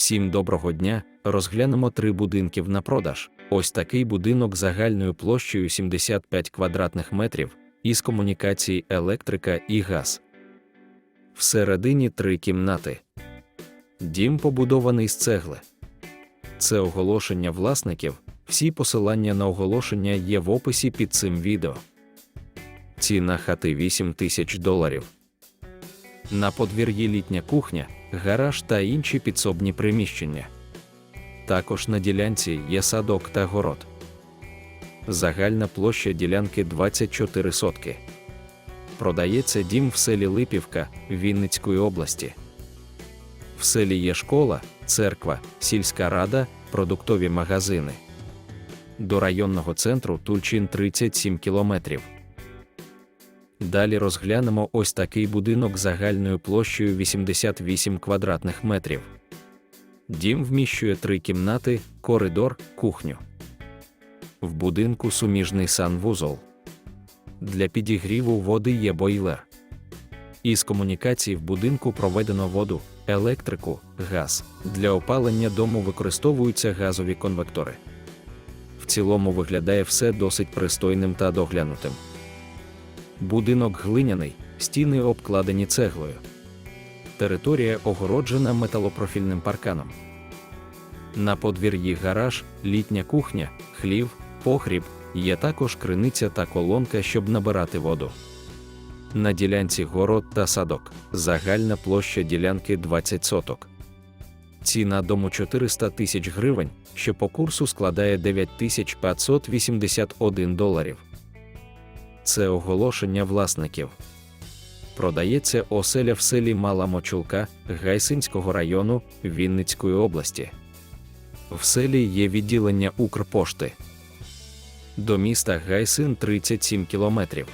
Всім доброго дня! Розглянемо три будинків на продаж. Ось такий будинок загальною площею 75 квадратних метрів із комунікацій електрика і газ. Всередині три кімнати. Дім побудований з цегли. Це оголошення власників. Всі посилання на оголошення є в описі під цим відео. Ціна хати 8 тисяч доларів. На подвір'ї літня кухня, гараж та інші підсобні приміщення. Також на ділянці є садок та город. Загальна площа ділянки 24 сотки. Продається дім в селі Липівка Вінницької області. В селі є школа, церква, сільська рада, продуктові магазини. До районного центру Тульчин 37 кілометрів. Далі розглянемо ось такий будинок загальною площею 88 квадратних метрів. Дім вміщує три кімнати, коридор, кухню. В будинку суміжний санвузол. Для підігріву води є бойлер. Із комунікацій в будинку проведено воду, електрику, газ. Для опалення дому використовуються газові конвектори. В цілому виглядає все досить пристойним та доглянутим. Будинок глиняний, стіни обкладені цеглою. Територія огороджена металопрофільним парканом. На подвір'ї гараж, літня кухня, хлів, погріб, є також криниця та колонка, щоб набирати воду. На ділянці город та садок. Загальна площа ділянки 20 соток. Ціна дому 400 тисяч гривень, що по курсу складає 9581 доларів. Це оголошення власників. Продається оселя в селі Мала Мочулка Гайсинського району Вінницької області. В селі є відділення Укрпошти. До міста Гайсин 37 кілометрів.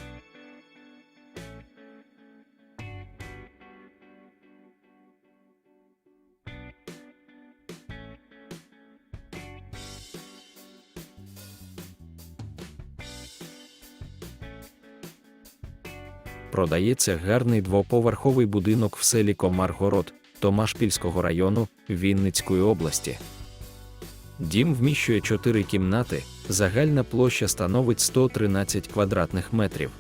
Продається гарний двоповерховий будинок в селі Комаргород Томашпільського району Вінницької області. Дім вміщує 4 кімнати, загальна площа становить 113 квадратних метрів.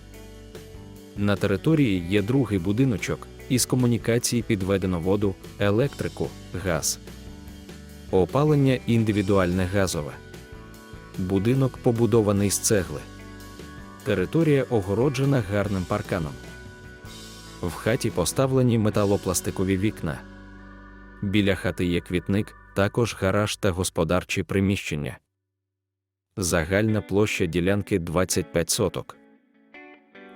На території є другий будиночок, із комунікацій підведено воду, електрику, газ. Опалення індивідуальне газове. Будинок побудований з цегли. Територія огороджена гарним парканом. В хаті поставлені металопластикові вікна. Біля хати є квітник, також гараж та господарчі приміщення. Загальна площа ділянки 25 соток.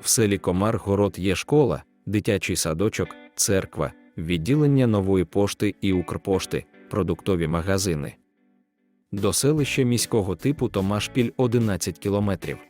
В селі Комар город є школа, дитячий садочок, церква, відділення нової пошти і Укрпошти, продуктові магазини. До селища міського типу Томашпіль 11 кілометрів.